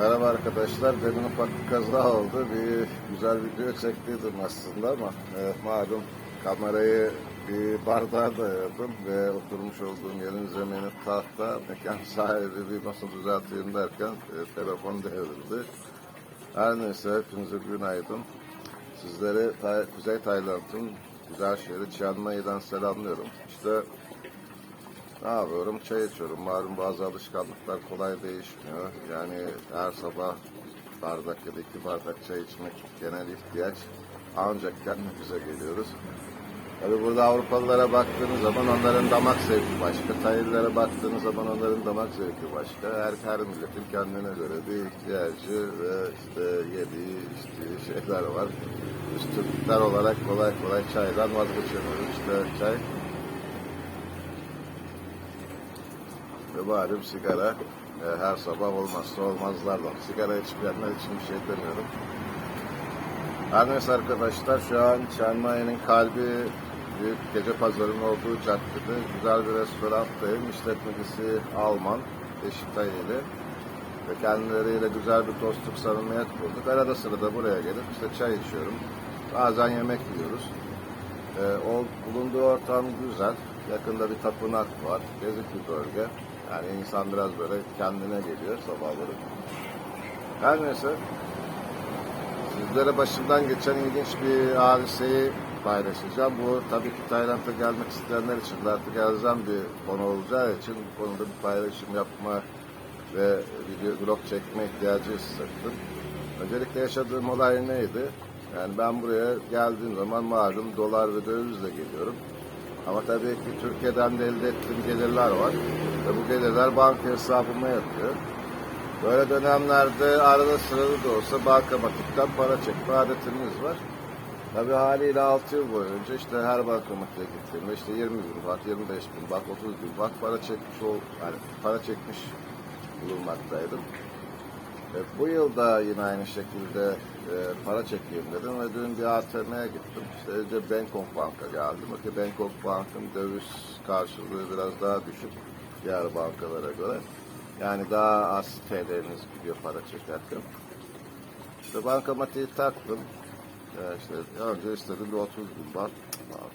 Merhaba arkadaşlar. Benim ufak bir kaza oldu. Bir güzel video çektiydim aslında ama e, malum kamerayı bir bardağa dayadım ve oturmuş olduğum yerin zemini tahta. Mekan sahibi bir nasıl düzelteyim derken e, telefon devrildi. Her neyse hepinize günaydın. Sizleri Ta- Kuzey Tayland'ın güzel şehri Chiang Mai'den selamlıyorum. İşte ne yapıyorum? Çay içiyorum. Malum bazı alışkanlıklar kolay değişmiyor. Yani her sabah bardak ya da iki bardak çay içmek genel ihtiyaç. Ancak kendimize geliyoruz. Tabi burada Avrupalılara baktığınız zaman onların damak zevki başka. Tayillere baktığınız zaman onların damak zevki başka. Her, her milletin kendine göre bir ihtiyacı ve işte yediği, içtiği şeyler var. Biz Türkler olarak kolay kolay çaydan vazgeçemiyoruz. İşte çay ve malum sigara e, her sabah olmazsa olmazlardan. Sigara içmeyenler için bir şey demiyorum. Her neyse arkadaşlar şu an Mai'nin kalbi büyük gece pazarının olduğu caddede güzel bir restorandayım. İşletmecisi Alman, eşi Tayeli ve kendileriyle güzel bir dostluk samimiyet kurduk. Arada sırada buraya gelip işte çay içiyorum. Bazen yemek yiyoruz. Ee, o bulunduğu ortam güzel. Yakında bir tapınak var. Gezik bir bölge. Yani insan biraz böyle kendine geliyor sabahları. Her neyse. Sizlere başımdan geçen ilginç bir hadiseyi paylaşacağım. Bu tabii ki Tayland'a gelmek isteyenler için de artık elzem bir konu olacağı için bu konuda bir paylaşım yapma ve video blog çekme ihtiyacı hissettim. Öncelikle yaşadığım olay neydi? Yani ben buraya geldiğim zaman malum dolar ve dövizle geliyorum. Ama tabii ki Türkiye'den de elde ettiğim gelirler var. Bu gelirler banka hesabıma yatıyor. Böyle dönemlerde arada sırada da olsa bankamatikten para çekme adetimiz var. Tabii haliyle 6 yıl boyunca işte her bankamatiğe gittiğimde işte 20 bin baht, 25 bin baht, 30 bin baht para çekmiş ol, yani para çekmiş bulunmaktaydım. E, bu yıl da yine aynı şekilde e, para çekeyim dedim ve dün bir ATM'ye gittim. İşte önce Bangkok Bank'a geldim. Ki Bangkok Bank'ın döviz karşılığı biraz daha düşük diğer bankalara göre. Yani daha az TL'niz gidiyor para çekerken. İşte bankamatiği taktım. Ya işte önce istedim bir 30 bin baht.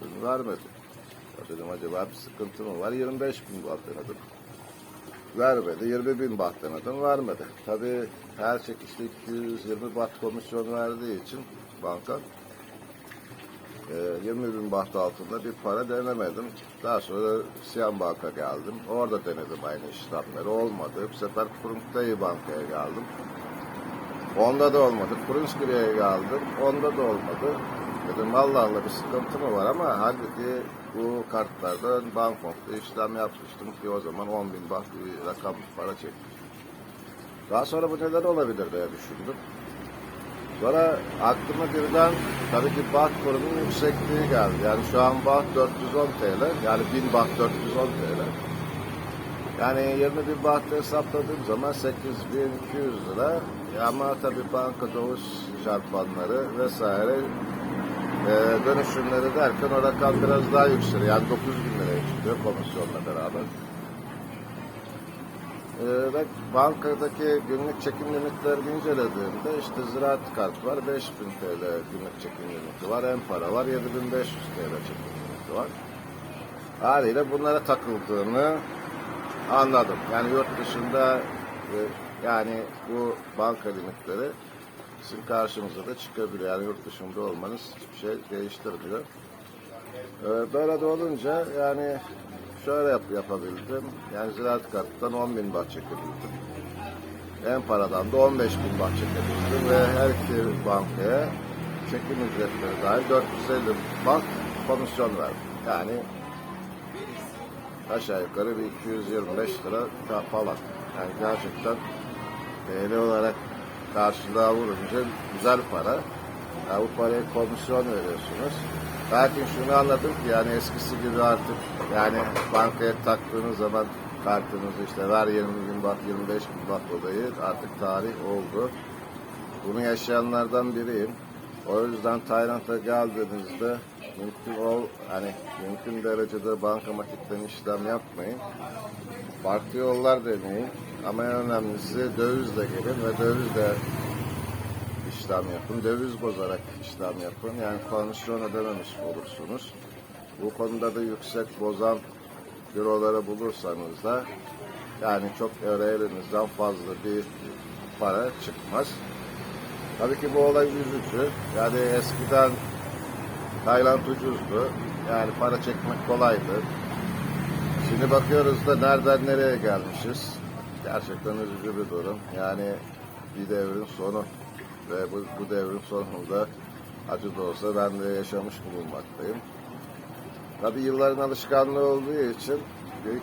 Dedim, vermedi. Ya dedim acaba bir sıkıntı mı var? 25 bin baht denedim. Vermedi. 20 bin baht denedim. Vermedi. Tabii her çekişte 220 baht komisyon verdiği için banka e, 20 bin baht altında bir para denemedim. Daha sonra Siyan Bank'a geldim. Orada denedim aynı işlemleri. Olmadı. Bu sefer Kurumtayi Banka'ya geldim. Onda da olmadı. Kurunskire'ye geldim. Onda da olmadı. Dedim Allah Allah bir sıkıntı mı var ama halbuki bu kartlardan Bangkok'ta işlem yapmıştım ki o zaman 10 bin baht bir rakam para çekmiş. Daha sonra bu neler olabilir diye düşündüm. Sonra aklıma birden tabii ki baht kurunun yüksekliği geldi. Yani şu an baht 410 TL. Yani 1000 baht 410 TL. Yani 20 bin baht hesapladığım zaman 8200 lira. Ama tabii banka döviz çarpanları vesaire e, dönüşümleri derken o rakam biraz daha yükseliyor. Yani 9 bin liraya çıkıyor komisyonla beraber. E, bankadaki günlük çekim limitlerini incelediğimde işte ziraat kart var 5000 TL günlük çekim limiti var. En para var 7500 TL çekim limiti var. Haliyle bunlara takıldığını anladım. Yani yurt dışında e, yani bu banka limitleri sizin karşınıza da çıkabiliyor. Yani yurt dışında olmanız hiçbir şey değiştirmiyor. Ee, Böyle de olunca yani şöyle yap, yapabildim. Yani ziraat karttan 10 bin baht çekebildim. En paradan da 15 bin baht çekebildim ve her iki bankaya çekim ücretleri dahil 450 baht komisyon verdim. Yani aşağı yukarı bir 225 lira falan. Yani gerçekten TL olarak karşılığa vurunca güzel para. Yani bu paraya komisyon veriyorsunuz. Lakin şunu anladım ki yani eskisi gibi artık yani bankaya taktığınız zaman kartınızı işte ver 20 bin baht 25 bin baht olayı artık tarih oldu. Bunu yaşayanlardan biriyim. O yüzden Tayland'a geldiğinizde mümkün ol hani mümkün derecede bankamatikten işlem yapmayın. farklı yollar deneyin. Ama en önemlisi dövizle gelin ve dövizle işlem yapın. Döviz bozarak işlem yapın. Yani komisyon ödememiş olursunuz. Bu konuda da yüksek bozan büroları bulursanız da yani çok öyle elinizden fazla bir para çıkmaz. Tabii ki bu olay üzücü. Yani eskiden Tayland ucuzdu. Yani para çekmek kolaydı. Şimdi bakıyoruz da nereden nereye gelmişiz. Gerçekten üzücü bir durum. Yani bir devrin sonu ve bu, bu devrin sonunda acı da olsa ben de yaşamış bulunmaktayım. Tabii yılların alışkanlığı olduğu için bir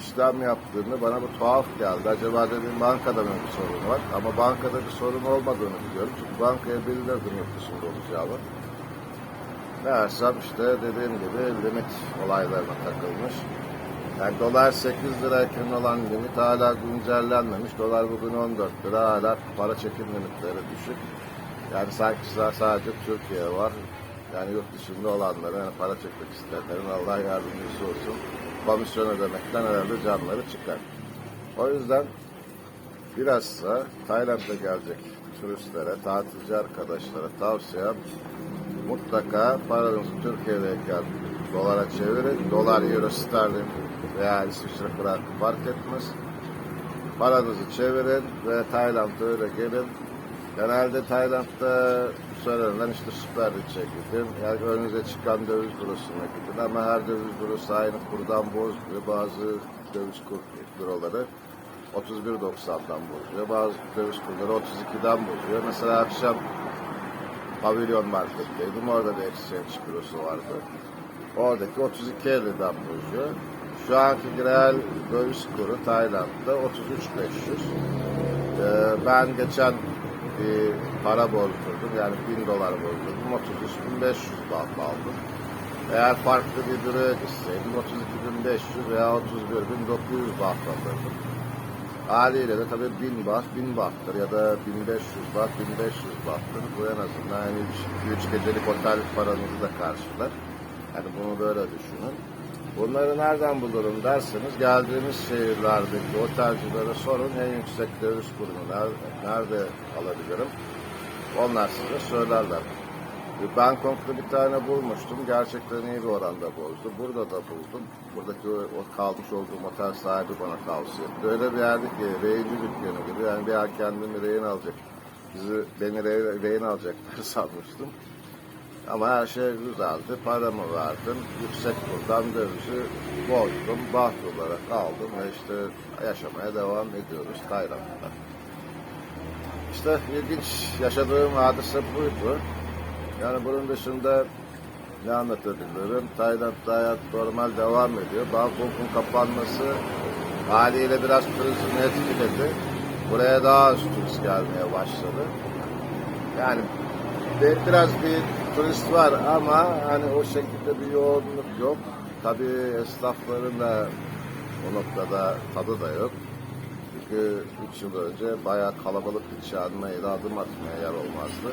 işlem yaptığında bana bu tuhaf geldi. Acaba dedim bankada mı bir sorun var? Ama bankada bir sorun olmadığını biliyorum. Çünkü bankaya bildirdim yurt dışında olacağımı. Meğersem işte dediğim gibi limit olaylarına takılmış. Yani dolar 8 lirayken olan limit hala güncellenmemiş. Dolar bugün 14 lira hala para çekim limitleri düşük. Yani sanki sadece Türkiye var. Yani yurt dışında olanların yani para çekmek isteyenlerin Allah yardımcısı olsun. Komisyon ödemekten herhalde canları çıkar. O yüzden bilhassa Tayland'a gelecek turistlere, tatilci arkadaşlara tavsiyem mutlaka paranızı Türkiye'deyken dolara çevirin. Dolar, euro, sterlin veya İsviçre frank fark etmez. Paranızı çevirin ve Tayland'a öyle gelin. Genelde Tayland'da söylenen işte süper Rich'e gidin. Yani önünüze çıkan döviz bürosuna gidin. Ama her döviz bürosu aynı kurdan bozmuyor. Bazı döviz kur büroları 31.90'dan bozuyor. Bazı döviz kurları 32'den bozuyor. Mesela akşam Pavilion Market'teydim. Orada bir exchange bürosu vardı. Oradaki 32 50'den bozuyor. Şu anki reel döviz kuru Tayland'da 33.500. Ee, ben geçen bir para bozdurdum. Yani 1000 dolar bozdurdum. 33.500 baht aldım. Eğer farklı bir büroya gitseydim 32.500 veya 31.900 baht alırdım. Haliyle de tabii 1000 baht 1000 bahttır ya da 1500 baht 1500 bahttır. Bu en azından yani 2-3 gecelik otel paranızı da karşılar. Yani bunu böyle düşünün. Bunları nereden bulurum derseniz geldiğimiz şehirlerdeki otelcilere sorun en yüksek döviz kurunu nerede, alabilirim? Onlar size söylerler. Bir Bangkok'ta bir tane bulmuştum. Gerçekten iyi bir oranda bozdu. Burada da buldum. Buradaki o, kalmış olduğum otel sahibi bana tavsiye etti. Öyle bir yerde ki rehinci dükkanı gibi. Yani bir an kendimi rehin alacak. Bizi, beni rehin, rehin alacaklar sanmıştım. Ama her şey güzeldi. Paramı verdim. Yüksek kurdan dövizi bozdum. Baht olarak aldım ve işte yaşamaya devam ediyoruz Tayland'da. İşte ilginç yaşadığım hadise buydu. Yani bunun dışında ne anlatabilirim? Tayland'da hayat normal devam ediyor. Bangkok'un kapanması haliyle biraz turizmi etkiledi. Buraya daha az turist gelmeye başladı. Yani bir- biraz bir turist var ama hani o şekilde bir yoğunluk yok. Tabii esnafların da o noktada tadı da yok. Çünkü 3 yıl önce bayağı kalabalık bir çağırmayla adım atmaya yer olmazdı.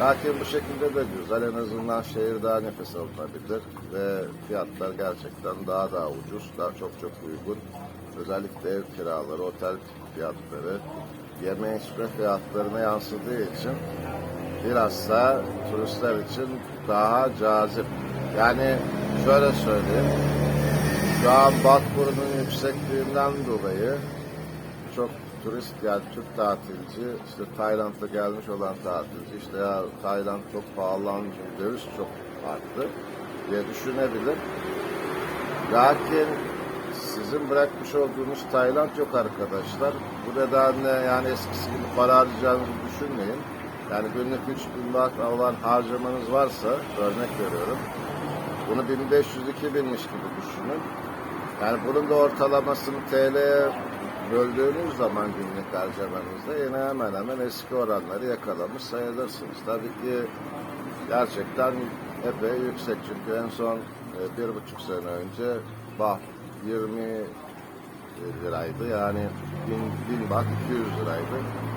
Lakin bu şekilde de güzel. En azından şehir daha nefes alınabilir ve fiyatlar gerçekten daha daha ucuz, daha çok çok uygun. Özellikle ev kiraları, otel fiyatları, yeme içme fiyatlarına yansıdığı için bilhassa turistler için daha cazip. Yani şöyle söyleyeyim, şu an Batburnu'nun yüksekliğinden dolayı çok turist yani Türk tatilci işte Tayland'a gelmiş olan tatilci işte ya Tayland çok pahalanmış döviz çok arttı diye düşünebilir. Lakin sizin bırakmış olduğunuz Tayland yok arkadaşlar. Bu nedenle yani eskisi gibi para harcayacağınızı düşünmeyin. Yani günlük 3000 baht alan harcamanız varsa örnek veriyorum. Bunu 1500-2000'miş gibi düşünün. Yani bunun da ortalamasını TL'ye böldüğünüz zaman günlük harcamanızda yine hemen hemen eski oranları yakalamış sayılırsınız. Tabii ki gerçekten epey yüksek çünkü en son e, bir buçuk sene önce bah 20 liraydı yani 1000, 1000 baht 200 liraydı.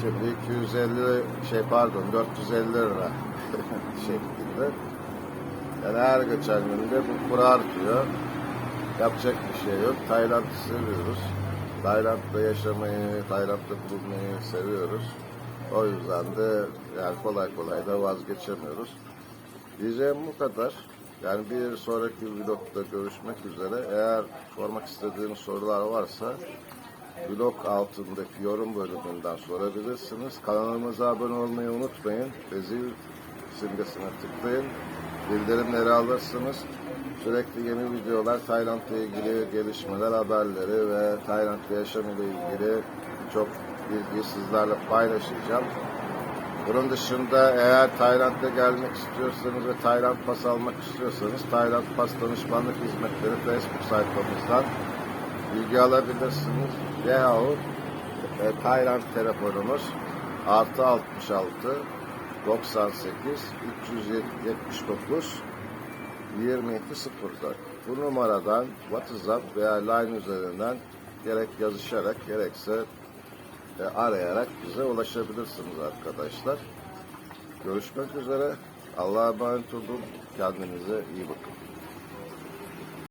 Şimdi 250 şey pardon 450 lira şeklinde. Yani her geçen günde bu kur artıyor. Yapacak bir şey yok. Tayland'ı seviyoruz. Tayland'da yaşamayı, Tayland'da bulunmayı seviyoruz. O yüzden de yani kolay kolay da vazgeçemiyoruz. Diyeceğim bu kadar. Yani bir sonraki vlogda görüşmek üzere. Eğer sormak istediğiniz sorular varsa vlog altındaki yorum bölümünden sorabilirsiniz. Kanalımıza abone olmayı unutmayın. Ve zil simgesine tıklayın. Bildirimleri alırsınız. Sürekli yeni videolar, Tayland'la ilgili gelişmeler, haberleri ve Tayland'da yaşam ile ilgili çok bilgiyi sizlerle paylaşacağım. Bunun dışında eğer Tayland'a gelmek istiyorsanız ve Tayland pas almak istiyorsanız Tayland pas danışmanlık hizmetleri Facebook sayfamızdan bilgi alabilirsiniz. Yahut e, Tayland telefonumuz artı 66 98 379 22.04 Bu numaradan WhatsApp veya Line üzerinden gerek yazışarak gerekse e, arayarak bize ulaşabilirsiniz arkadaşlar. Görüşmek üzere. Allah'a emanet olun. Kendinize iyi bakın.